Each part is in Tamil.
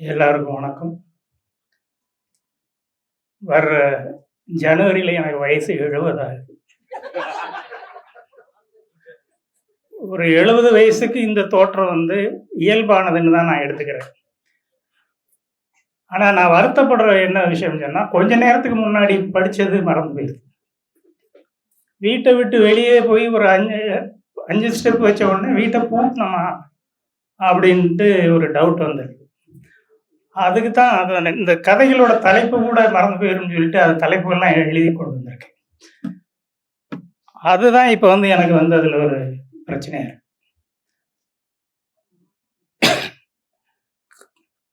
எல்லாருக்கும் வணக்கம். வர்ற ஜனவரியில் எனக்கு வயசு எழுபது ஆகுது ஒரு எழுபது வயசுக்கு இந்த தோற்றம் வந்து இயல்பானதுன்னு தான் நான் எடுத்துக்கிறேன். ஆனால் நான் வருத்தப்படுற என்ன விஷயம் சொன்னால் கொஞ்ச நேரத்துக்கு முன்னாடி படித்தது மறந்து போயிடுது. வீட்டை விட்டு வெளியே போய் ஒரு அஞ்சு அஞ்சு ஸ்டெப் வச்ச உடனே வீட்டை பூட்டினோமா? அப்படின்ட்டு ஒரு டவுட் வந்தது. அதுக்கு தான் அது இந்த கதைகளோட தலைப்பு கூட மறந்து போயிடும் சொல்லிட்டு அது தலைப்புகள்லாம் எழுதி கொண்டு வந்திருக்கேன். அதுதான் இப்போ வந்து எனக்கு வந்து அதில் ஒரு பிரச்சனையாக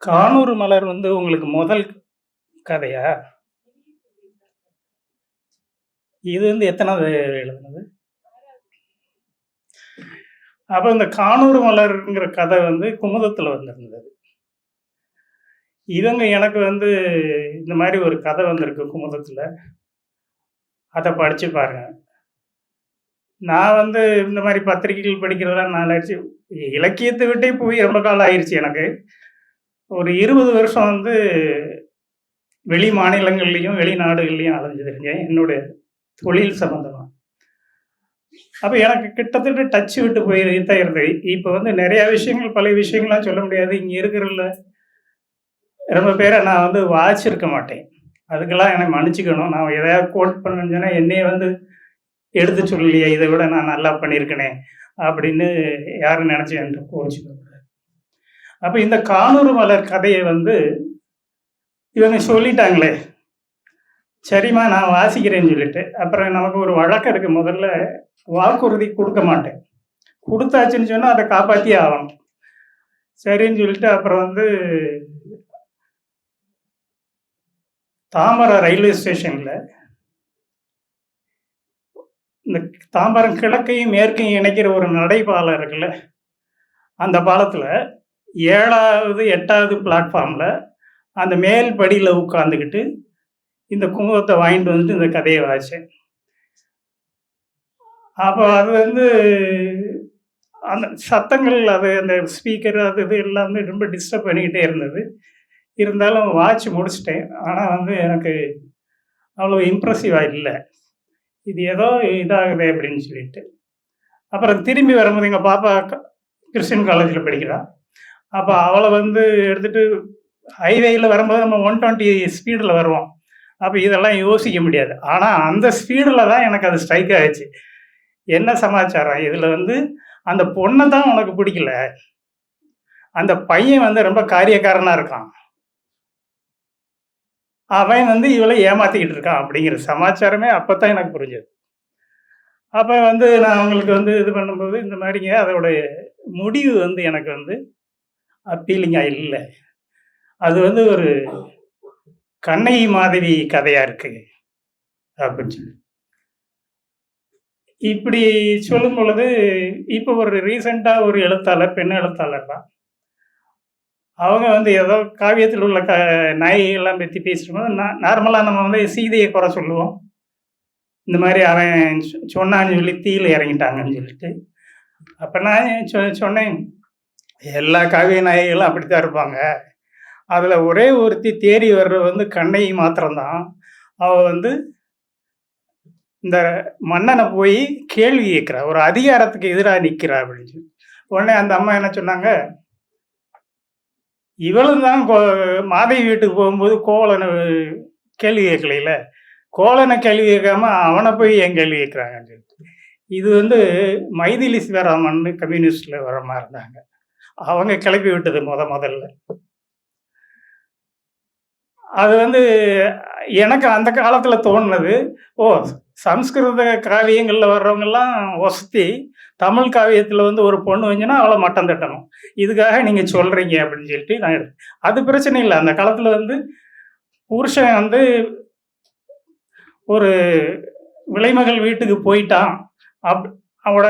காணூர் மலர் வந்து உங்களுக்கு முதல் கதையா? இது வந்து எத்தனாவது எழுதுனது? அப்போ இந்த காணூர் மலருங்கிற கதை வந்து குமுதத்தில் வந்திருந்தது. இவங்க எனக்கு வந்து இந்த மாதிரி ஒரு கதை வந்திருக்கு குமுதத்தில். அதை படித்து பாருங்க. நான் வந்து இந்த மாதிரி பத்திரிகைகள் படிக்கிறதெல்லாம் நாளாயிருச்சு இலக்கியத்தை விட்டே போய் ரொம்ப காலம் ஆயிடுச்சு எனக்கு. ஒரு இருபது வருஷம் வந்து வெளி மாநிலங்கள்லையும் வெளிநாடுகள்லேயும் அலைஞ்சு தெரிஞ்சேன் என்னுடைய தொழில் சம்மந்தமாக அப்போ எனக்கு கிட்டத்தட்ட டச் விட்டு போய் தான் இருந்தது இப்போ வந்து நிறையா விஷயங்கள் பல விஷயங்கள்லாம் சொல்ல முடியாது. இங்கே இருக்கிறதில்ல ரொம்ப பேரை நான் வந்து வாசிச்சிருக்க மாட்டேன். அதுக்கெல்லாம் என்னை மன்னிச்சுக்கணும். நான் எதையாவது கோட் சொன்னால் என்னையே வந்து எடுத்து சொல்லலையே இதை விட நான் நல்லா பண்ணியிருக்கனே அப்படின்னு யாரும் நினச்சி என்று கோச்சிக்க அப்போ இந்த காணூர் மலர் கதையை வந்து இவங்க சொல்லிட்டாங்களே. சரிம்மா நான் வாசிக்கிறேன்னு சொல்லிட்டு அப்புறம் நமக்கு ஒரு வழக்கம் இருக்குது முதல்ல வாக்குறுதி கொடுக்க மாட்டேன். கொடுத்தாச்சுன்னு சொன்னால் அதை காப்பாற்றியே ஆகணும். சரின்னு சொல்லிட்டு அப்புறம் வந்து தாம்பரம் ரயில்வே ஸ்டேஷனில் இந்த தாம்பரம் கிழக்கையும் மேற்கையும் இணைக்கிற ஒரு நடைபாலம் இருக்குல்ல அந்த பாலத்தில் ஏழாவது எட்டாவது பிளாட்ஃபார்மில் அந்த மேல் படியில் உட்காந்துக்கிட்டு இந்த குங்குமத்தை வாங்கிட்டு வந்துட்டு இந்த கதையை வாச்சேன் அப்போ அது வந்து அந்த சத்தங்கள் அது அந்த ஸ்பீக்கர் அது இது எல்லாமே ரொம்ப டிஸ்டர்ப் பண்ணிக்கிட்டே இருந்தது. இருந்தாலும் வாட்ச் முடிச்சிட்டேன். ஆனால் வந்து எனக்கு அவ்வளோ இம்ப்ரெசிவாக இல்லை. இது ஏதோ இதாகுது அப்படின்னு சொல்லிட்டு. அப்புறம் திரும்பி வரும்போது எங்கள் பாப்பா கிறிஸ்டின் காலேஜில் படிக்கிறாள் அப்போ அவளை வந்து எடுத்துகிட்டு ஹைவேயில் வரும்போது நம்ம ஒன் டுவெண்ட்டி ஸ்பீடில் வருவோம். அப்போ இதெல்லாம் யோசிக்க முடியாது. ஆனால் அந்த ஸ்பீடில் தான் எனக்கு அது ஸ்ட்ரைக் ஆகிடுச்சு என்ன சமாச்சாரம்? இதில் வந்து அந்த பொண்ணை தான் உனக்கு பிடிக்கல. அந்த பையன் வந்து ரொம்ப காரியக்காரனாக இருக்கான். அவன் வந்து இவளை ஏமாத்திக்கிட்டு இருக்கான் அப்படிங்கிற சமாச்சாரமே அப்போ தான் எனக்கு புரிஞ்சது. அப்போ வந்து நான் அவங்களுக்கு வந்து இது பண்ணும்போது இந்த மாதிரிங்க அதோடைய முடிவு வந்து எனக்கு வந்து அப்பீலிங்காக இல்லை. அது வந்து ஒரு கண்ணகி மாதவி கதையாக இருக்கு அப்படின்னு சொல்லி. இப்படி சொல்லும் பொழுது இப்போ ஒரு ரீசெண்டாக ஒரு எழுத்தாளர் பெண் எழுத்தாளர் தான் அவங்க வந்து ஏதோ காவியத்தில் உள்ள க நாயெல்லாம் பற்றி பேசும்போது நார்மலாக நம்ம வந்து சீதையை குறை சொல்லுவோம். இந்த மாதிரி அவன் சொன்னான்னு சொல்லி தீயில் இறங்கிட்டாங்கன்னு சொல்லிட்டு. அப்போ நான் சொ சொன்னேன் எல்லா காவிய நாயகிகளும் அப்படித்தான் இருப்பாங்க. அதில் ஒரே ஒருத்தி தேறி வர்றது வந்து கண்ணை மாத்திரம்தான். அவள் வந்து இந்த மன்னனை போய் கேள்வி கேட்குறா. ஒரு அதிகாரத்துக்கு எதிராக நிற்கிறா அப்படின்னு சொல்லி. உடனே அந்த அம்மா என்ன சொன்னாங்க இவளும் தான் மாதவி வீட்டுக்கு போகும்போது கோவலனை கேள்வி கேட்கலையில? கோலனை கேள்வி கேட்காம அவனை போய் ஏன் கேள்வி கேட்குறாங்கன்னு சொல்லிட்டு. இது வந்து மைதிலி சிவராமன் கம்யூனிஸ்டில் வர மாதிரி இருந்தாங்க. அவங்க கிளப்பி விட்டது முத முதல்ல. அது வந்து எனக்கு அந்த காலத்தில் தோணுனது ஓ சம்ஸ்கிருத காவியங்களில் வர்றவங்கெல்லாம் வசதி தமிழ் காவியத்தில் வந்து ஒரு பொண்ணு வந்துன்னா அவளை மட்டம் தட்டணும். இதுக்காக நீங்கள் சொல்கிறீங்க அப்படின்னு சொல்லிட்டு நான் எடுத்தேன். அது பிரச்சனை இல்லை. அந்த காலத்தில் வந்து புருஷன் வந்து ஒரு விலைமகள் வீட்டுக்கு போயிட்டான். அப் அவனை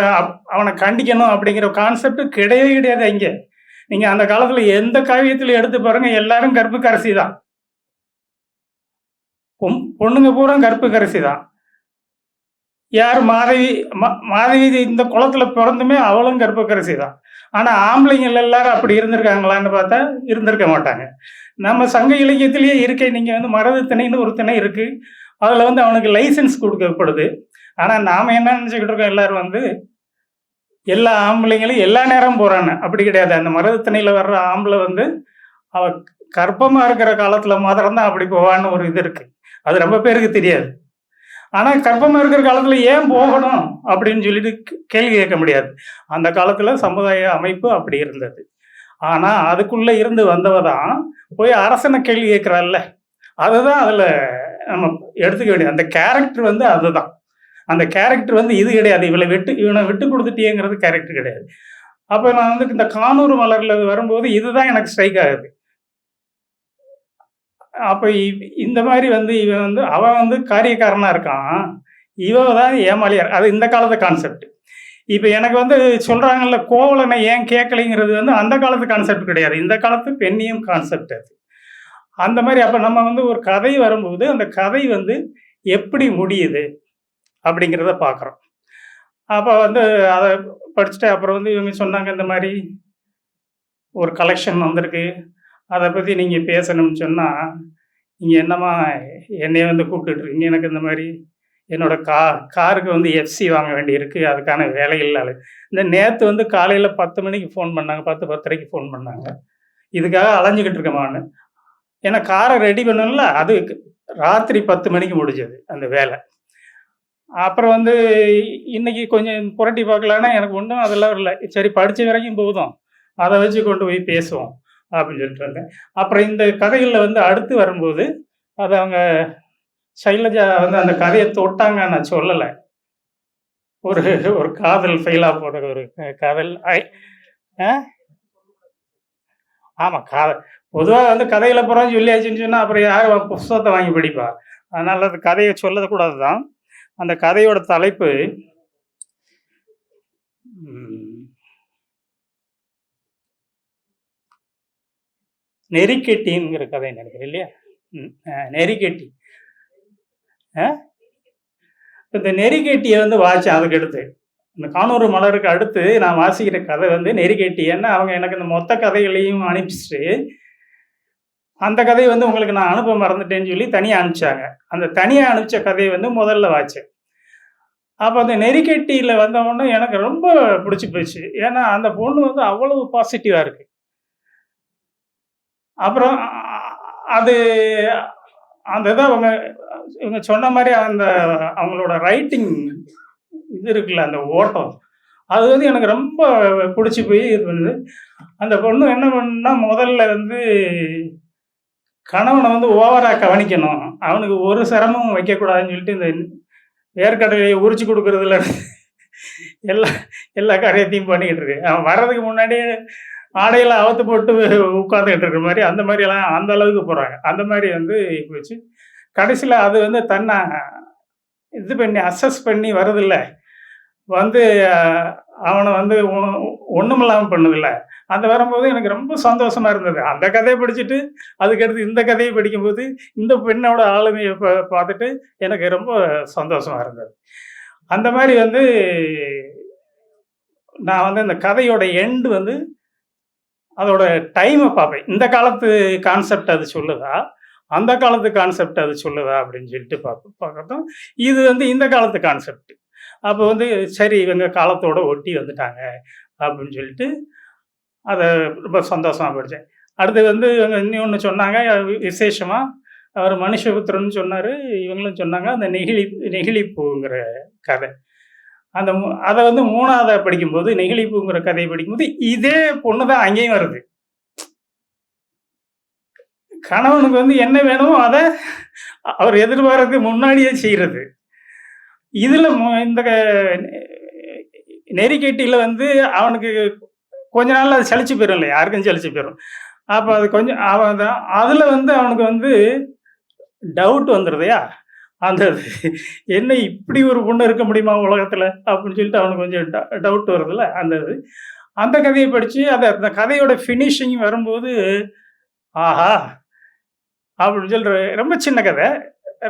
அவனை கண்டிக்கணும் அப்படிங்கிற கான்செப்ட் கிடையவே கிடையாது இங்கே நீங்கள் அந்த காலத்தில் எந்த காவியத்தில் எடுத்து பாருங்கள் எல்லாரும் கற்பு கரசி தான் பொண்ணுங்க பூரா கற்பு கரசி தான் யார் மாதவி மா- மாதவி இந்த குளத்தில் பிறந்துமே அவளும் கர்ப்பக்கரசி தான் ஆனால் ஆம்பளைங்கள் எல்லாரும் அப்படி இருந்திருக்காங்களான்னு பார்த்தா இருந்திருக்க மாட்டாங்க. நம்ம சங்க இலக்கியத்திலேயே இருக்கே நீங்கள் வந்து மரது திணைன்னு ஒரு திணை இருக்குது அதில் வந்து அவனுக்கு லைசன்ஸ் கொடுக்கப்படுது. ஆனால் நாம் என்ன நினச்சிக்கிட்டு இருக்கோம் எல்லாரும் வந்து எல்லா ஆம்பளைங்களும் எல்லா நேரம் போகிறாங்க அப்படி கிடையாது. அந்த மரது திணையில் வர்ற ஆம்பளை வந்து அவள் கற்பமாக இருக்கிற காலத்தில் மாத்திரம்தான் அப்படி போவான்னு ஒரு இது இருக்குது அது ரொம்ப பேருக்கு தெரியாது. ஆனால் கர்ப்பமா இருக்கிற காலத்தில் ஏன் போகணும் அப்படின்னு சொல்லிட்டு கேள்வி கேட்க முடியாது. அந்த காலத்தில் சமுதாய அமைப்பு அப்படி இருந்தது. ஆனால் அதுக்குள்ளே இருந்து வந்தவ தான் போய் அரசனை கேள்வி கேட்குறாள்ல. அதுதான் அதில் நம்ம எடுத்துக்க வேண்டியது. அந்த கேரக்டர் வந்து அதுதான். அந்த கேரக்டர் வந்து இது கிடையாது. இவளை விட்டு இவனை விட்டு கொடுத்துட்டியேங்கிறது கேரக்டர் கிடையாது. அப்போ நான் வந்து இந்த கானூர் மலரில் வரும்போது இதுதான் எனக்கு ஸ்ட்ரைக் ஆகுது. அப்போ இந்த மாதிரி வந்து இவன் வந்து அவன் வந்து காரியக்காரனாக இருக்கான். இவன் தான் ஏமாளியார். அது இந்த காலத்து கான்செப்ட் இப்போ எனக்கு வந்து சொல்கிறாங்கல்ல கோவலனை ஏன் கேட்கலைங்கிறது வந்து அந்த காலத்து கான்செப்ட் கிடையாது. இந்த காலத்து பெண்ணியம் கான்செப்ட் அது. அந்த மாதிரி அப்போ நம்ம வந்து ஒரு கதை வரும்போது அந்த கதை வந்து எப்படி முடியுது அப்படிங்கிறத பார்க்குறோம் அப்போ வந்து அதை படிச்சுட்டு அப்புறம் வந்து இவங்க சொன்னாங்க இந்த மாதிரி ஒரு கலெக்ஷன் வந்திருக்கு. அதை பற்றி நீங்கள் பேசணும்னு சொன்னால் நீங்கள் என்னம்மா என்னைய வந்து கூப்பிட்டுட்ருக்கீங்க எனக்கு இந்த மாதிரி என்னோட கா காருக்கு வந்து எஃப்சி வாங்க வேண்டியிருக்கு. அதுக்கான வேலை இல்லை இந்த நேற்று வந்து காலையில் பத்து மணிக்கு ஃபோன் பண்ணாங்க. பத்து பத்தரைக்கு ஃபோன் பண்ணாங்க. இதுக்காக அலைஞ்சிக்கிட்டு இருக்கமான்னு ஏன்னா காரை ரெடி பண்ணல அது ராத்திரி பத்து மணிக்கு முடிஞ்சது அந்த வேலை. அப்புறம் வந்து இன்னைக்கு கொஞ்சம் புரட்டி பார்க்கலான்னா எனக்கு ஒன்றும் அதெல்லாம் இல்லை. சரி படித்த வரைக்கும் போதும். அதை வச்சு கொண்டு போய் பேசுவோம். அப்படின்னு சொல்லிட்டு இருந்தேன் அப்புறம் இந்த கதைகளில் வந்து அடுத்து வரும்போது அது அவங்க சைலஜா வந்து அந்த கதையை தொட்டாங்க நான் சொல்லலை. ஒரு ஒரு காதல் ஃபெயிலாக போன ஒரு காதல். ஐ ஆ? ஆமாம் காதல். பொதுவாக வந்து கதையில் புறம் சொல்லியாச்சுன்னு சொன்னால் அப்புறம் யார் புஸ்தகத்தை வாங்கி படிப்பா? அதனால அந்த கதையை சொல்லக்கூடாது தான் அந்த கதையோட தலைப்பு நெறிக்கெட்டிங்கிற கதை நினைக்கிறேன் இல்லையா? ம், ஆ, நெறிக்கெட்டி. ஆ? இந்த நெறிக்கெட்டியை வந்து வாசித்தேன் அதுக்கு அடுத்து. இந்த கானூறு மலருக்கு அடுத்து நான் வாசிக்கிற கதை வந்து நெறிக்கெட்டி. ஏன்னா அவங்க எனக்கு இந்த மொத்த கதைகளையும் அனுப்பிச்சிட்டு அந்த கதையை வந்து உங்களுக்கு நான் அனுப்ப மறந்துட்டேன்னு சொல்லி தனியாக அனுப்பிச்சாங்க. அந்த தனியாக அனுப்பிச்ச கதையை வந்து முதல்ல வாச்சேன் அப்போ அந்த நெறிக்கட்டியில் வந்த எனக்கு ரொம்ப பிடிச்சி போச்சு. ஏன்னா அந்த பொண்ணு வந்து அவ்வளவு பாசிட்டிவாக இருக்குது அப்புறம் அது அந்த இதை அவங்க இவங்க சொன்ன மாதிரி அந்த அவங்களோட ரைட்டிங் இது இருக்குல்ல அந்த ஓட்டம். அது வந்து எனக்கு ரொம்ப பிடிச்சி போய் இது பண்ணுது. அந்த பொண்ணு என்ன பண்ணுன்னா முதல்ல வந்து கணவனை வந்து ஓவராக கவனிக்கணும். அவனுக்கு ஒரு சிரமமும் வைக்கக்கூடாதுன்னு சொல்லிட்டு இந்த வேர்க்கடலையை உரிச்சு கொடுக்கறதுல எல்லா எல்லா காரியத்தையும் பண்ணிக்கிட்டு இருக்கு. அவன் வர்றதுக்கு முன்னாடியே ஆடையெல்லாம் அவுத்து போட்டு உட்காந்துக்கிட்டு இருக்கிற மாதிரி அந்த மாதிரி எல்லாம் அந்த அளவுக்கு போகிறாங்க அந்த மாதிரி வந்து போச்சு. கடைசியில் அது வந்து தன்னை இது பண்ணி அசஸ் பண்ணி வருதில்ல வந்து அவனை வந்து ஒன்றும் இல்லாமல் பண்ணுதில்ல. அந்த வரும்போது எனக்கு ரொம்ப சந்தோஷமாக இருந்தது. அந்த கதையை படிச்சுட்டு அதுக்கடுத்து இந்த கதையை படிக்கும்போது இந்த பெண்ணோட ஆளுமையை பா- பார்த்துட்டு எனக்கு ரொம்ப சந்தோஷமாக இருந்தது. அந்த மாதிரி வந்து நான் வந்து இந்த கதையோட எண்டு வந்து அதோட டைமை பார்ப்பேன். இந்த காலத்து கான்செப்ட் அது சொல்லுதா? அந்த காலத்து கான்செப்ட் அது சொல்லுதா? அப்படின்னு சொல்லிட்டு பார்ப்போம் பார்க்கறதும் இது வந்து இந்த காலத்து கான்செப்ட் அப்போ வந்து சரி இவங்க காலத்தோட ஒட்டி வந்துட்டாங்க அப்படின்னு சொல்லிட்டு அதை ரொம்ப சந்தோஷமாக படித்தேன் அடுத்து வந்து இவங்க இன்னொன்று சொன்னாங்க விசேஷமாக அவர் மனுஷபுத்திரன் சொன்னார் இவங்களும் சொன்னாங்க அந்த நெகிழி நெகிழிப்பூங்கிற கதை. அந்த அதை வந்து மூணாவதை படிக்கும்போது நெகிழிப்புங்கிற கதையை படிக்கும்போது இதே பொண்ணு தான் அங்கேயும் வருது. கணவனுக்கு வந்து என்ன வேணுமோ அதை அவர் எதிர்பார்க்கறதுக்கு முன்னாடியே செய்கிறது இதில் இந்த நெறிக்கேட்டியில் வந்து அவனுக்கு கொஞ்ச நாள் அது சலிச்சு போயிடும் இல்லை யாருக்கும் சலிச்சு போயிடும் அப்போ அது கொஞ்சம் அவன் தான் அதில் வந்து அவனுக்கு வந்து டவுட் வந்துடுதையா அந்த என்ன இப்படி ஒரு பொண்ணு இருக்க முடியுமா உலகத்தில்? அப்படின்னு சொல்லிட்டு அவனுக்கு கொஞ்சம் டவுட் வருதுல்ல அந்த இது. அந்த கதையை படித்து அதை அந்த கதையோட ஃபினிஷிங் வரும்போது ஆஹா! அப்படின்னு சொல்லிட்டு ரொம்ப சின்ன கதை.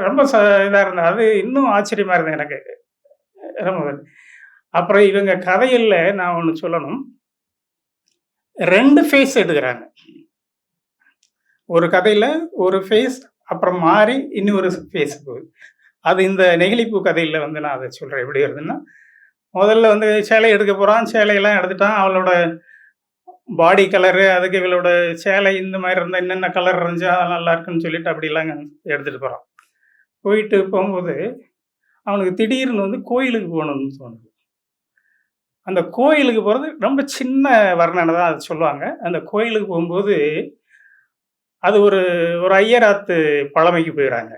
ரொம்ப ச இதாக இருந்தது அது இன்னும் ஆச்சரியமாக இருந்தது எனக்கு. ரொம்ப அப்புறம் இவங்க கதையில் நான் ஒன்று சொல்லணும். ரெண்டு ஃபேஸ் எடுக்கிறாங்க. ஒரு கதையில் ஒரு ஃபேஸ் அப்புறம் மாறி இன்னொரு ஃபேஸ் போகுது. அது இந்த நெகிழிப்பூ கதையில் வந்து நான் அதை சொல்கிறேன் எப்படி வருதுன்னா, முதல்ல வந்து சேலை எடுக்க போகிறான் சேலையெல்லாம் எடுத்துட்டான். அவளோட பாடி கலரு, அதுக்கு இவளோட சேலை இந்த மாதிரி இருந்தால் என்னென்ன கலர் இருந்துச்சோ அதெல்லாம் நல்லா இருக்குன்னு சொல்லிட்டு அப்படிலாம் எடுத்துகிட்டு போகிறான் போயிட்டு போகும்போது அவனுக்கு திடீர்னு வந்து கோயிலுக்கு போகணும்னு தோணுது. அந்த கோயிலுக்கு போகிறது ரொம்ப சின்ன வர்ணனை தான் அது சொல்லுவாங்க. அந்த கோயிலுக்கு போகும்போது அது ஒரு ஒரு ஐயராத்து பழமைக்கு போயிடுறாங்க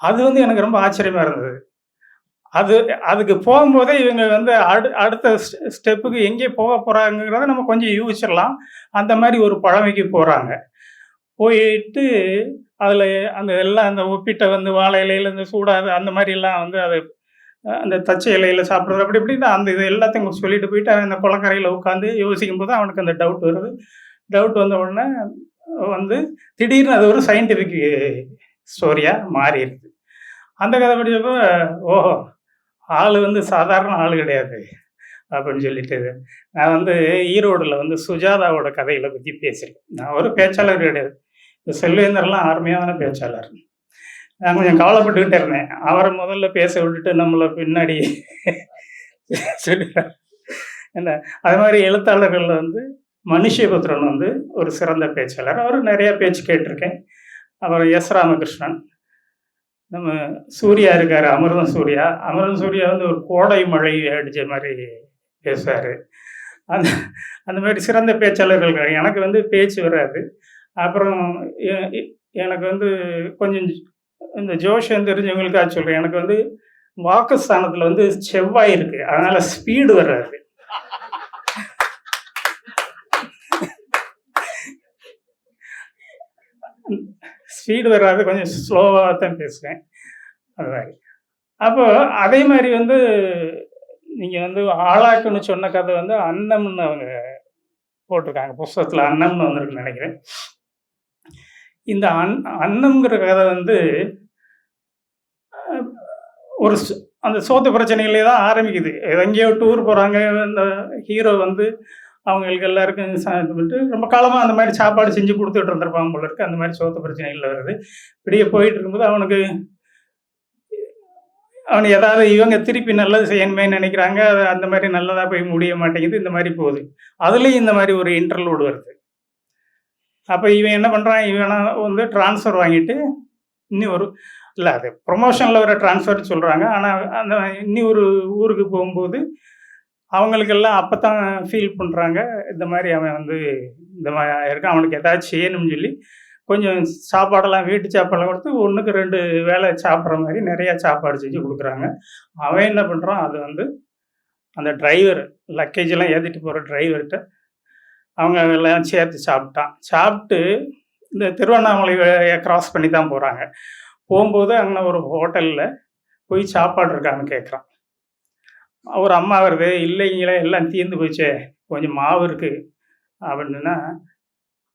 அது வந்து எனக்கு ரொம்ப ஆச்சரியமா இருந்தது. அது அதுக்கு போகும்போதே இவங்க வந்து அடு அடுத்த ஸ்டெ ஸ்டெப்புக்கு எங்கே போக போகிறாங்கிறத நம்ம கொஞ்சம் யூகிச்சிடலாம். அந்த மாதிரி ஒரு பழமைக்கு போகிறாங்க போயிட்டு அதில் அந்த எல்லாம் அந்த ஒப்பிட்ட வந்து வாழை இலையில இந்த சூடாது அந்த மாதிரிலாம் வந்து அது அந்த தச்சை இலையில சாப்பிட்றது அப்படி இப்படின்னு அந்த இது எல்லாத்தையும் சொல்லிட்டு போயிட்டு அவன் அந்த குளக்கரையில் உட்காந்து யோசிக்கும் போது அவனுக்கு அந்த டவுட் வருது. டவுட் வந்த உடனே வந்து திடீர்னு அது ஒரு சயின்டிஃபிக் ஸ்டோரியாக மாறிடுது அந்த கதை படித்தப்போ ஓஹோ! ஆள் வந்து சாதாரண ஆள் கிடையாது. அப்படின்னு சொல்லிட்டு, நான் வந்து ஈரோடில் வந்து சுஜாதாவோட கதைகளை பற்றி பேசியிருக்கேன். நான் ஒரு பேச்சாளர் கிடையாது. இந்த செல்வேந்தர்லாம் அருமையான பேச்சாளர். நான் கொஞ்சம் கவலைப்பட்டுக்கிட்டே இருந்தேன். அவரை முதல்ல பேச விட்டுட்டு நம்மள பின்னாடி சொல்லிட்டார். என்ன அது மாதிரி எழுத்தாளர்கள் வந்து மனுஷபுத்திரன் வந்து ஒரு சிறந்த பேச்சாளர். அவர் நிறைய பேச்சு கேட்டிருக்கேன் அப்புறம் எஸ். ராமகிருஷ்ணன். நம்ம சூர்யா இருக்கார் அமிர்தம் சூர்யா. அமிர்தம் சூர்யா வந்து ஒரு கோடை மழை அடித்த மாதிரி பேசுவார் அந்த அந்த மாதிரி சிறந்த பேச்சாளர்கள் எனக்கு வந்து பேச்சு வராது. அப்புறம் எனக்கு வந்து கொஞ்சம் இந்த ஜோஷம் தெரிஞ்சவங்களுக்காக சொல்கிறேன் எனக்கு வந்து வாக்குஸ்தானத்தில வந்து செவ்வாய் இருக்குது அதனால் ஸ்பீடு வராது. ஸ்பீடு வராது. கொஞ்சம் ஸ்லோவாக தான் பேசுவேன். அது மாதிரி அப்போது அதே மாதிரி வந்து நீங்கள் வந்து ஆளாக்குன்னு சொன்ன கதை வந்து அன்னம்னு அவங்க போட்டிருக்காங்க. புஸ்தகத்தில் அன்னம்னு வந்திருக்குன்னு நினைக்கிறேன் இந்த அன் அன்னம்ங்கிற கதை வந்து ஒரு அந்த சோத்து பிரச்சனைகளே தான் ஆரம்பிக்குது. எங்கேயோ டூர் போகிறாங்க இந்த ஹீரோ வந்து அவங்களுக்கு எல்லாருக்கும் ச இது பண்ணிட்டு ரொம்ப காலமாக அந்த மாதிரி சாப்பாடு செஞ்சு கொடுத்துட்டு இருந்திருப்பாங்க போல இருக்கு. அந்த மாதிரி சோத்த பிரச்சனைகள் வருது. இப்படியே போயிட்டு இருக்கும்போது அவனுக்கு அவன் ஏதாவது இவங்க திருப்பி நல்லது செய்யணுமேன்னு நினைக்கிறாங்க அது அந்த மாதிரி நல்லதாக போய் முடிய மாட்டேங்குது. இந்த மாதிரி போகுது. அதுலேயும் இந்த மாதிரி ஒரு இன்டர்லூட் வருது. அப்போ இவன் என்ன பண்ணுறான் இவன வந்து ட்ரான்ஸ்ஃபர் வாங்கிட்டு, இன்னி ஒரு இல்லை அது ப்ரொமோஷனில் வர டிரான்ஸ்ஃபர் சொல்கிறாங்க ஆனால் அந்த இன்னி ஒரு ஊருக்கு போகும்போது, அவங்களுக்கெல்லாம் அப்போ தான் ஃபீல் பண்ணுறாங்க இந்த மாதிரி அவன் வந்து இந்த மாதிரி இருக்கான். அவனுக்கு ஏதாச்சும் செய்யணும்னு சொல்லி, கொஞ்சம் சாப்பாடெல்லாம் வீட்டு சாப்பாடெல்லாம் கொடுத்து ஒன்றுக்கு ரெண்டு வேலை சாப்பிட்ற மாதிரி நிறையா சாப்பாடு செஞ்சு கொடுக்குறாங்க அவன் என்ன பண்ணுறான் அது வந்து அந்த டிரைவர் லக்கேஜெல்லாம் ஏற்றிட்டு போகிற டிரைவர்கிட்ட அவங்க எல்லாம் சேர்த்து சாப்பிட்டான். சாப்பிட்டு இந்த திருவண்ணாமலை கிராஸ் பண்ணி தான் போகிறாங்க போகும்போது அங்கே ஒரு ஹோட்டலில் போய் சாப்பாடு இருக்கான்னு கேட்குறான். ஒரு அம்மா வருது. இல்லைங்களே எல்லாம் தீர்ந்து போச்சே. கொஞ்சம் மாவு இருக்குது அப்படின்னா,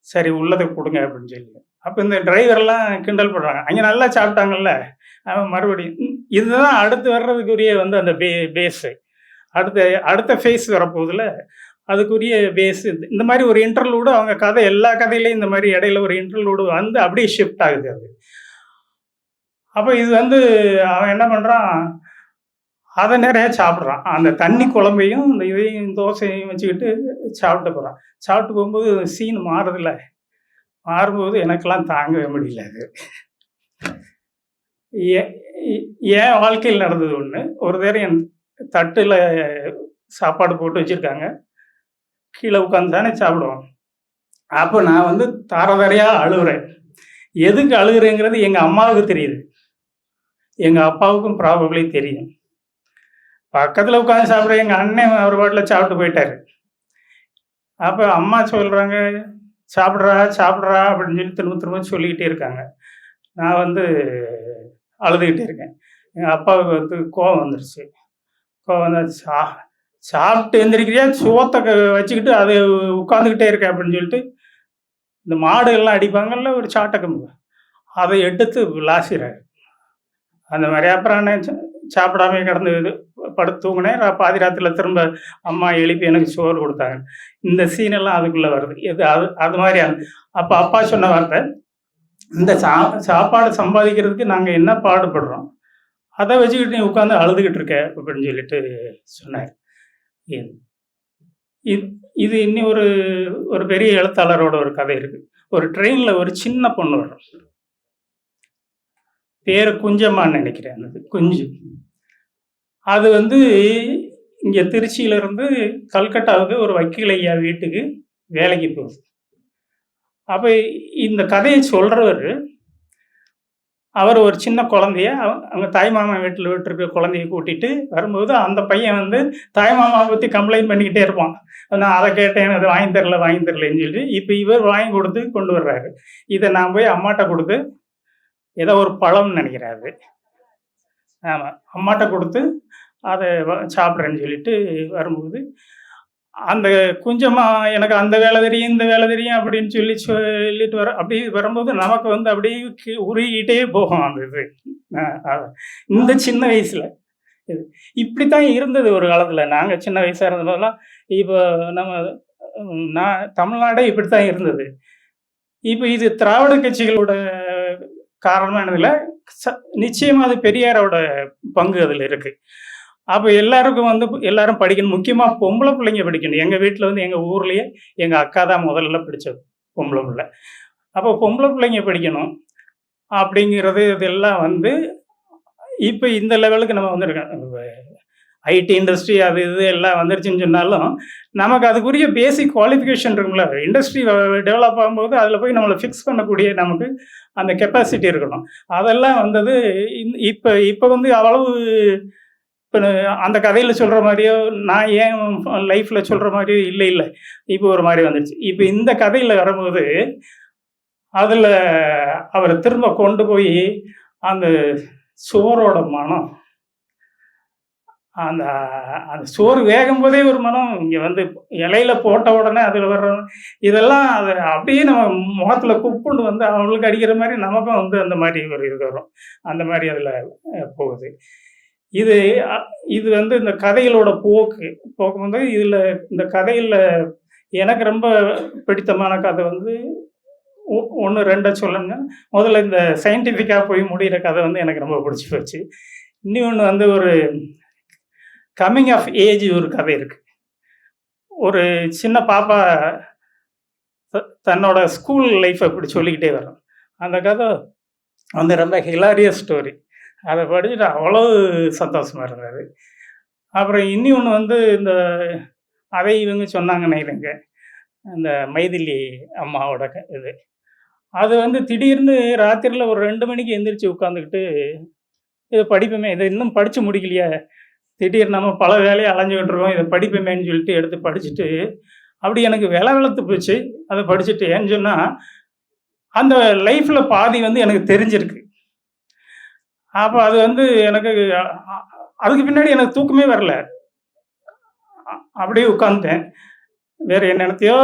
சரி உள்ளதை கொடுங்க அப்படின்னு சொல்லி. அப்போ இந்த டிரைவர்லாம் கிண்டல் பண்ணுறாங்க அங்கே நல்லா சாப்பிட்டாங்கல்ல. அவன் மறுபடியும் இதுதான் அடுத்து வர்றதுக்குரிய வந்து அந்த பே பேஸு. அடுத்த அடுத்த ஃபேஸ் வரப்போகுதுல்ல. அதுக்குரிய பேஸ் இந்த மாதிரி ஒரு இன்டர்லூடு அவங்க கதை எல்லா கதையிலையும் இந்த மாதிரி இடையில ஒரு இன்டர்லூடு வந்து அப்படியே ஷிஃப்ட் ஆகுது அது. அப்போ இது வந்து அவன் என்ன பண்ணுறான் அதை நிறையா சாப்பிட்றான் அந்த தண்ணி குழம்பையும், இந்த இதையும் தோசையும் வச்சுக்கிட்டு சாப்பிட்டு போகிறான் சாப்பிட்டு போகும்போது சீன் மாறுதுல்ல. மாறும்போது எனக்கெல்லாம் தாங்கவே முடியல அது. என் வாழ்க்கையில் நடந்தது ஒன்று ஒரு தடவை என் தட்டில் சாப்பாடு போட்டு வச்சுருக்காங்க கீழே உட்காந்து தானே சாப்பிடுவோம். அப்போ நான் வந்து தார தாரையா எதுக்கு அழுகுறேங்கிறது எங்கள் அம்மாவுக்கு தெரியுது. எங்கள் அப்பாவுக்கும் ப்ராபப்ளி தெரியும். பக்கத்தில் உட்காந்து சாப்பிட்ற எங்கள் அண்ணன் அவர் பாட்டில் சாப்பிட்டு போயிட்டாரு. அப்போ அம்மா சொல்கிறாங்க சாப்பிட்றா சாப்பிட்றா அப்படின்னு சொல்லி திரும்ப திரும்ப சொல்லிக்கிட்டே இருக்காங்க. நான் வந்து அழுதுகிட்டே இருக்கேன். எங்கள் அப்பாவுக்கு வந்து கோவம் வந்துருச்சு. கோவம் வந்து "சா சாப்பிட்டு எந்திரிக்கிறியா? சோத்தை வச்சுக்கிட்டு அது உட்காந்துக்கிட்டே இருக்க" அப்படின்னு சொல்லிட்டு, இந்த மாடுகள்லாம் அடிப்பாங்கல்ல ஒரு சாட்டை கம்பு. அதை எடுத்து விளாசிறாரு. அந்த மாதிரி அப்புறம் என்ன சாப்பிடாம கிடந்தது படுத்து தூங்கினேன். நான் பாதி ராத்திரியில் திரும்ப அம்மா எழுப்பி எனக்கு சோறு கொடுத்தாங்க. இந்த சீன் எல்லாம் அதுக்குள்ளே வருது. இது அது அது மாதிரி அப்போ அப்பா சொன்ன வார்த்தை இந்த சா சாப்பாடு சம்பாதிக்கிறதுக்கு நாங்கள் என்ன பாடுபடுறோம்? அதை வச்சுக்கிட்டு நீ உட்காந்து அழுதுகிட்டு இருக்க அப்படின்னு சொல்லிட்டு சொன்னார். இது இது- இது இன்னி ஒரு ஒரு பெரிய எழுத்தாளரோட ஒரு கதை இருக்குது ஒரு ட்ரெயினில் ஒரு சின்ன பொண்ணு வரும். பேர் குஞ்சம்மான்னு நினைக்கிறேன். அது குஞ்சு. அது வந்து இங்கே திருச்சியிலேருந்து கல்கட்டாவுக்கு ஒரு வக்கீல் ஐயா வீட்டுக்கு வேலைக்கு போகுது. அப்போ இந்த கதையை சொல்கிறவர் அவர் ஒரு சின்ன குழந்தைய அவங்க அவங்க தாய் மாமா வீட்டில் விட்டுருக்க குழந்தைய கூட்டிகிட்டு வரும்போது அந்த பையன் வந்து தாய் பற்றி கம்ப்ளைண்ட் பண்ணிக்கிட்டே இருப்பான். நான் அதை கேட்டேன் அதை வாங்கி தரல வாங்கி தரலன்னு சொல்லி இப்போ இவர் வாங்கி கொடுத்து கொண்டு வர்றாரு. இதை நான் போய் அம்மாட்ட கொடுத்து ஏதோ ஒரு பழம்னு நினைக்கிறாரு. ஆமாம் அம்மாட்ட கொடுத்து அதை சாப்பிட்றேன்னு சொல்லிட்டு வரும்போது அந்த கொஞ்சமாக எனக்கு அந்த வேலை தெரியும் இந்த வேலை தெரியும் அப்படின்னு சொல்லி சொல்லிட்டு வர அப்படி வரும்போது நமக்கு வந்து அப்படியே உருகிட்டே போகும் அந்த இது. அதான். இந்த சின்ன வயசில். இது இப்படித்தான் இருந்தது ஒரு காலத்தில். நாங்கள் சின்ன வயசாக இருந்ததெல்லாம் இப்போ நம்ம நான் தமிழ்நாடே இப்படித்தான் இருந்தது. இப்போ இது திராவிட கட்சிகளோட காரணமானதில் ச- அது பெரியாரோட பங்கு அதில் இருக்கு. அப்போ எல்லாருக்கும் வந்து எல்லாரும் படிக்கணும். முக்கியமாக பொம்பளை பிள்ளைங்க படிக்கணும். எங்கள் வீட்டில் வந்து எங்கள் ஊர்லேயே எங்கள் அக்கா தான் முதல்ல படித்தது பொம்பளை பிள்ளை. அப்போ பொம்பளை பிள்ளைங்க படிக்கணும் அப்படிங்கிறது இதெல்லாம் வந்து இப்போ இந்த லெவலுக்கு நம்ம வந்துருக்கோம். ஐடி இண்டஸ்ட்ரி அது இது எல்லாம் வந்துருச்சுன்னு சொன்னாலும் நமக்கு அதுக்குரிய பேசிக் குவாலிஃபிகேஷன் இருக்கும்ல. இண்டஸ்ட்ரி டெவலப் ஆகும்போது அதில் போய் நம்மளை ஃபிக்ஸ் பண்ணக்கூடிய நமக்கு அந்த கெப்பாசிட்டி இருக்கணும். அதெல்லாம் வந்தது இப்போ இப்போ வந்து அவ்வளவு இப்போ அந்த கதையில் சொல்கிற மாதிரியோ நான் ஏன் லைஃப்பில் சொல்கிற மாதிரியோ இல்லை இல்லை. இப்போ ஒரு மாதிரி வந்துடுச்சு இப்போ இந்த கதையில் வரும்போது அதில் அவரை திரும்ப கொண்டு போய் அந்த சோறோட மனம் அந்த அந்த சோறு வேகும் போதே ஒரு மனம் இங்கே வந்து இலையில போட்ட உடனே அதில் வர்ற இதெல்லாம் அது அப்படியே நம்ம முகத்தில் குப்புண்டு வந்து அவங்களுக்கு அடிக்கிற மாதிரி நமக்கும் வந்து அந்த மாதிரி ஒரு இது வரும். அந்த மாதிரி அதில் போகுது. இது இது வந்து இந்த கதைகளோட போக்கு போக்கு வந்து இதில் இந்த கதையில் எனக்கு ரொம்ப பிடித்தமான கதை வந்து ஒன்று ரெண்டை சொல்லுங்க. முதல்ல இந்த சயின்டிஃபிக்காக போய் முடிகிற கதை வந்து எனக்கு ரொம்ப பிடிச்சி போச்சு. இன்னொன்று வந்து ஒரு கம்மிங் ஆஃப் ஏஜ் ஒரு கதை இருக்கு. ஒரு சின்ன பாப்பா த- தன்னோட ஸ்கூல் லைஃப்பை இப்படி சொல்லிக்கிட்டே வரும். அந்த கதை வந்து ரொம்ப ஹிலாரியஸ் ஸ்டோரி அதை படிச்சுட்டு அவ்வளோ சந்தோஷமாக இருந்தது. அப்புறம் இனி ஒன்று வந்து இந்த அதை இவங்க சொன்னாங்க நினைக்கிறேங்க அந்த மைதிலி அம்மாவோட க- இது. அது வந்து திடீர்னு ராத்திரியில் ஒரு ரெண்டு மணிக்கு எந்திரிச்சு உட்காந்துக்கிட்டு இது படிப்புமே இதை இன்னும் படித்து முடிக்கலையா திடீர்னு நம்ம பல வேலையை அலைஞ்சுக்கிட்டு இருக்கோம் இதை படிப்போமேன்னு சொல்லிட்டு எடுத்து படிச்சுட்டு அப்படி எனக்கு விலை வெளுத்து போச்சு. அதை படிச்சுட்டு ஏன்னு சொன்னால் அந்த லைஃப்பில் பாதி வந்து எனக்கு தெரிஞ்சிருக்கு. அப்போ அது வந்து எனக்கு அதுக்கு பின்னாடி எனக்கு தூக்கமே வரல. அப்படியே உட்காந்துட்டேன் வேற என்னென்னத்தையோ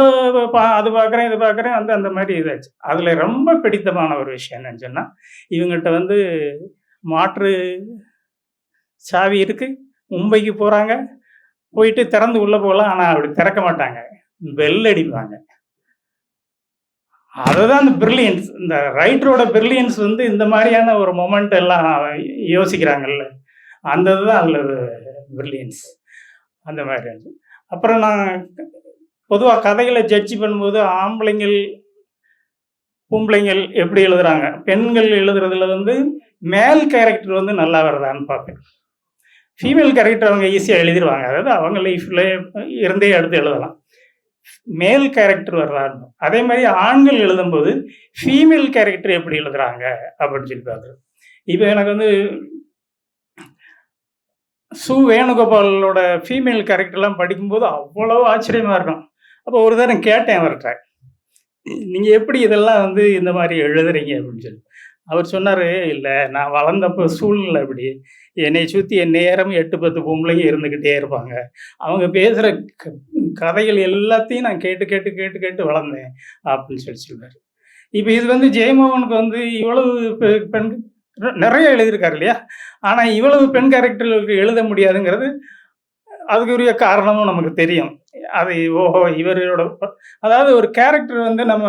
பா அது பார்க்குறேன் இது பார்க்குறேன் வந்து அந்த மாதிரி இதாச்சு. அதில் ரொம்ப பிடித்தமான ஒரு விஷயம் என்னன்னு சொன்னால் இவங்ககிட்ட வந்து மாற்று சாவி இருக்கு. மும்பைக்கு போகிறாங்க போயிட்டு திறந்து உள்ளே போகலாம். ஆனால் அப்படி திறக்க மாட்டாங்க. பெல் அடிப்பாங்க. அதுதான் இந்த பிரில்லியன்ஸ் இந்த ரைட்டரோட பிரில்லியன்ஸ் வந்து இந்த மாதிரியான ஒரு மொமெண்ட் எல்லாம் யோசிக்கிறாங்கல்ல. அந்த இதுதான் அதில் பிரில்லியன்ஸ் அந்த மாதிரி அப்புறம் நான் பொதுவாக கதைகளை ஜட்ஜ் பண்ணும்போது ஆம்பளைங்கள் பொம்பளைங்கள் எப்படி எழுதுறாங்க? பெண்கள் எழுதுறதுல வந்து மேல் கேரக்டர் வந்து நல்லா வருதான்னு பார்ப்பேன். ஃபீமேல் கேரக்டர் அவங்க ஈஸியாக எழுதிருவாங்க. அதாவது அவங்க லைஃப்பில் இருந்தே எடுத்து எழுதலாம். மேல் கேரக்டர் வர்றாங்க. அதே மாதிரி ஆண்கள் எழுதும்போது ஃபீமேல் கேரக்டர் எப்படி எழுதுறாங்க அப்படின்னு சொல்லி பார்க்குறது இப்போ எனக்கு வந்து சு வேணுகோபாலோட ஃபீமேல் கேரக்டர்லாம் படிக்கும்போது அவ்வளோ ஆச்சரியமா இருக்கும். அப்போ ஒரு தரம் கேட்டேன் அவர்கிட்ட. நீங்கள் எப்படி இதெல்லாம் வந்து இந்த மாதிரி எழுதுறீங்க அப்படின்னு சொல்லி. அவர் சொன்னார் இல்லை நான் வளர்ந்தப்போ சூழ்நிலை அப்படி. என்னை சுற்றி என் நேரம் எட்டு பத்து பொம்பளைங்க இருந்துக்கிட்டே இருப்பாங்க. அவங்க பேசுகிற கதைகள் எல்லாத்தையும் நான் கேட்டு கேட்டு கேட்டு கேட்டு வளர்ந்தேன் அப்படின்னு சொல்லி சொல்வார் இப்போ இது வந்து ஜெயமோகனுக்கு வந்து இவ்வளவு பெ- பெண் நிறைய எழுதியிருக்காரு இல்லையா? ஆனால் இவ்வளவு பெண் கேரக்டர்களுக்கு எழுத முடியாதுங்கிறது அதுக்குரிய காரணமும் நமக்கு தெரியும். அது ஓஹோ இவரோட அதாவது ஒரு கேரக்டர் வந்து நம்ம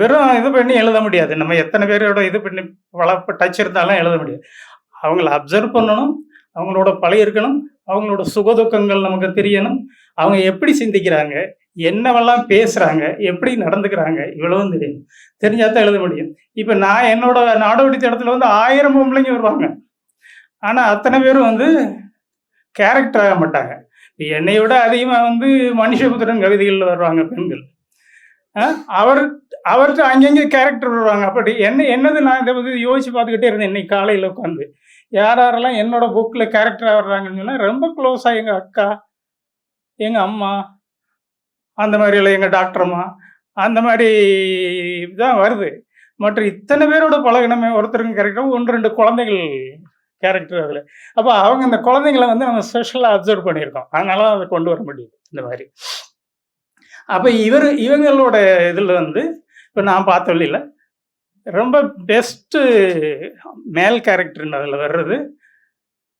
வெறும் இது பண்ணி எழுத முடியாது. நம்ம எத்தனை பேரோட இது பண்ணி பல டச் இருந்தாலும் எழுத முடியாது. அவங்கள அப்சர்வ் பண்ணணும். அவங்களோட பழகிருக்கணும் அவங்களோட சுகதுக்கங்கள் நமக்கு தெரியணும். அவங்க எப்படி சிந்திக்கிறாங்க? என்னவெல்லாம் பேசுகிறாங்க எப்படி நடந்துக்கிறாங்க? இவ்வளவும் தெரியும். தெரிஞ்சா தான் எழுத முடியும். இப்போ நான் என்னோட நாடோடி தடத்தில் வந்து ஆயிரம் பொம்பளைங்க வருவாங்க. ஆனால் அத்தனை பேரும் வந்து கேரக்டர் ஆக மாட்டாங்க. என்னை விட அதிகமாக வந்து மனுஷபுத்திரன் கவிதைகளில் வருவாங்க பெண்கள். அவர் அவர்கிட்ட அங்கங்கே கேரக்டர் வருவாங்க. அப்படி என்ன என்னது நான் இதை பற்றி யோசிச்சு பார்த்துக்கிட்டே இருந்தேன். இன்னைக்கு காலையில் உட்காந்து யார் யாரெல்லாம் என்னோட புக்கில் கேரக்டராக வர்றாங்கன்னு சொன்னால் ரொம்ப க்ளோஸாக எங்கள் அக்கா எங்கள் அம்மா அந்த மாதிரி இல்லை எங்கள் டாக்டர்மா அம்மா அந்த மாதிரி தான் வருது. மற்ற இத்தனை பேரோட பழகினமே ஒருத்தருக்கும் கேரக்டர் ஒன்று ரெண்டு குழந்தைகள் கேரக்டர் அதில். அப்போ அவங்க இந்த குழந்தைங்களை வந்து நம்ம ஸ்பெஷலாக அப்சர்வ் பண்ணியிருக்கோம். அதனால தான் அதை கொண்டு வர முடியுது இந்த மாதிரி. அப்போ இவர் இவங்களோட இதில் வந்து இப்போ நான் பார்த்த வழியில் ரொம்ப பெஸ்ட்டு மேல் கேரக்டர்னு அதில் வர்றது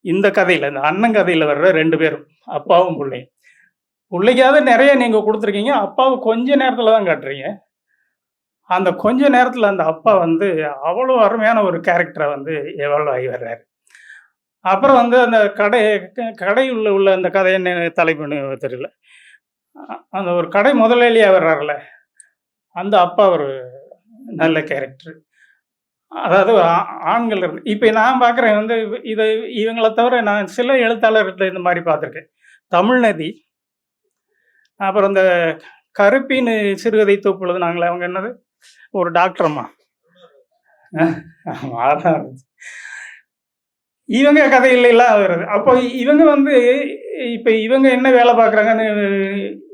இந்த கதையில் இந்த அண்ணன் கதையில் வர்ற ரெண்டு பேரும் அப்பாவும் பிள்ளையும். பிள்ளைக்காவது நிறைய நீங்கள் கொடுத்துருக்கீங்க அப்பாவை கொஞ்ச நேரத்தில் தான் காட்டுறீங்க. அந்த கொஞ்ச நேரத்தில் அந்த அப்பா வந்து அவ்வளோ அருமையான ஒரு கேரக்டரை வந்து எவால்வ் ஆகி வர்றாரு. அப்புறம் வந்து அந்த கடை கடை உள்ள உள்ள அந்த கதை என்ன தலைப்புன்னு தெரியல. அந்த ஒரு கடை முதலாளியாக வர்றாருல. அந்த அப்பா ஒரு நல்ல கேரக்டர் அதாவது ஆ- ஆண்கள் இருந்து இப்போ நான் பார்க்குறேன் வந்து இதை இவங்களை தவிர நான் சில எழுத்தாளர்கள் இந்த மாதிரி பார்த்துருக்கேன். தமிழ்நதி அப்புறம் இந்த கருப்பின்னு சிறுகதை தொப்புள்ளது நாங்களே அவங்க என்னது? ஒரு டாக்டர் அம்மா. அஹ் அதான். இருந்துச்சு. இவங்க கதையிலாம் வருது அப்போ இவங்க வந்து இப்போ இவங்க என்ன வேலை பார்க்குறாங்கன்னு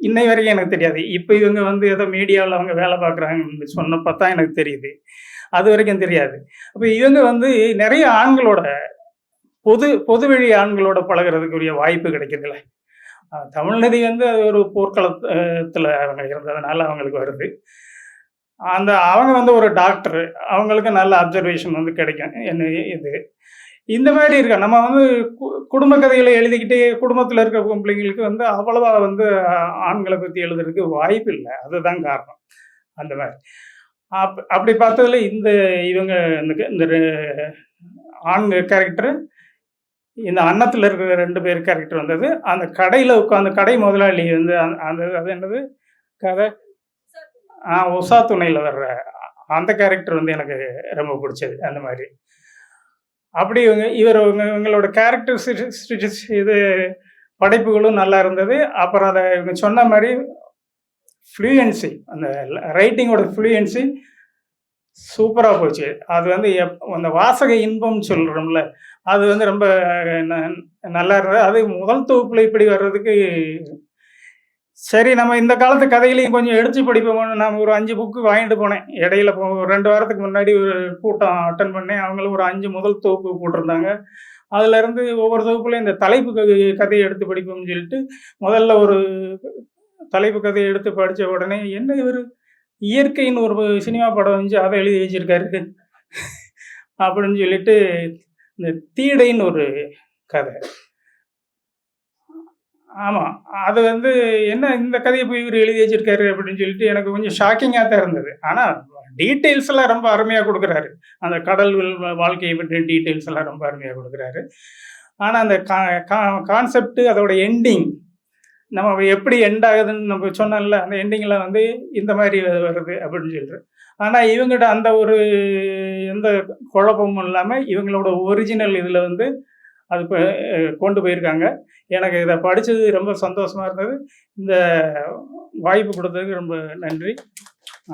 இன்னை வரைக்கும் எனக்கு தெரியாது. இப்போ இவங்க வந்து ஏதோ மீடியாவில் அவங்க வேலை பார்க்குறாங்கன்னு சொன்னப்போ தான் எனக்கு தெரியுது. அது வரைக்கும் தெரியாது. அப்போ இவங்க வந்து நிறைய ஆண்களோட பொது பொது வழி ஆண்களோட பழகுறதுக்குரிய வாய்ப்பு கிடைக்கிறதுல தமிழ்நதி வந்து அது ஒரு போர்க்களத்தில் அவங்க இருந்ததுனால அவங்களுக்கு வருது. அந்த அவங்க வந்து ஒரு டாக்டர். அவங்களுக்கு நல்ல அப்சர்வேஷன் வந்து கிடைக்கும். என்ன இது இந்த மாதிரி இருக்க? நம்ம வந்து கு- குடும்ப கதைகளை எழுதிக்கிட்டே குடும்பத்தில் இருக்க பொம்பளைங்களுக்கு வந்து அவ்வளவா வந்து ஆண்களை பற்றி எழுதுறதுக்கு வாய்ப்பு இல்லை. அதுதான் காரணம். அந்த மாதிரி. அப் அப்படி பார்த்ததுல இந்த இவங்க இந்த இந்த ஆண் கேரக்டர் இந்த அன்னத்தில் இருக்கிற ரெண்டு பேர் கேரக்டர் வந்தது. அந்த கடையில் உட்காந்து கடை முதலாளி வந்து அந்த அந்த- அது என்னது? கதை? ஆ உஷா துணையில் வர்ற அந்த கேரக்டர் வந்து எனக்கு ரொம்ப பிடிச்சது. அந்த மாதிரி. அப்படி இவங்க இவர் இவங்க இவங்களோட கேரக்டர் இது படைப்புகளும் நல்லா இருந்தது. அப்புறம் அதை இவங்க சொன்ன மாதிரி ஃப்ளூயன்சி அந்த ரைட்டிங்கோட ஃப்ளூயன்சி சூப்பராக போச்சு. அது வந்து எப் அந்த வாசக இன்பம் சொல்கிறோம்ல அது வந்து ரொம்ப நல்லா இருந்தது. அது முதல் தொகுப்பில் இப்படி வர்றதுக்கு சரி நம்ம இந்த காலத்து கதைகளையும் கொஞ்சம் எடுத்து படிப்போம்னு நான் ஒரு அஞ்சு புக்கு வாங்கிட்டு போனேன். இடையில போ ரெண்டு வாரத்துக்கு முன்னாடி ஒரு கூட்டம் அட்டன் பண்ணேன். அவங்களும் ஒரு அஞ்சு முதல் தொகுப்பு போட்டிருந்தாங்க. அதுல இருந்து ஒவ்வொரு தொகுப்புலையும் இந்த தலைப்பு கதையை எடுத்து படிப்போம்னு சொல்லிட்டு முதல்ல ஒரு தலைப்பு கதையை எடுத்து படித்த உடனே என்ன இவர் இயற்கைன்னு ஒரு சினிமா படம் வந்து அதை எழுதி வச்சிருக்காரு அப்படின்னு சொல்லிட்டு இந்த தீடைன்னு ஒரு கதை. ஆமாம் அது வந்து என்ன இந்த கதையை போய் இவர் எழுதி வச்சிருக்காரு அப்படின்னு சொல்லிட்டு எனக்கு கொஞ்சம் ஷாக்கிங்காக தான் இருந்தது. ஆனால் டீட்டெயில்ஸ் எல்லாம் ரொம்ப அருமையாக கொடுக்குறாரு. அந்த கடல் வா- வாழ்க்கையை பற்றிய டீட்டெயில்ஸ் எல்லாம் ரொம்ப அருமையாக கொடுக்குறாரு. ஆனால் அந்த கான்செப்ட் அதோட எண்டிங் நம்ம எப்படி எண்ட் ஆகுதுன்னு நம்ம சொன்னோம்ல அந்த எண்டிங்கில் வந்து இந்த மாதிரி வருது அப்படின்னு சொல்லிட்டு. ஆனால் இவங்கள்ட்ட அந்த ஒரு எந்த குழப்பமும் இல்லாமல் இவங்களோட ஒரிஜினல் இதில் வந்து அது இப்போ கொண்டு போயிருக்காங்க. எனக்கு இதை படித்தது ரொம்ப சந்தோஷமாக இருந்தது. இந்த வாய்ப்பு கொடுத்ததுக்கு ரொம்ப நன்றி.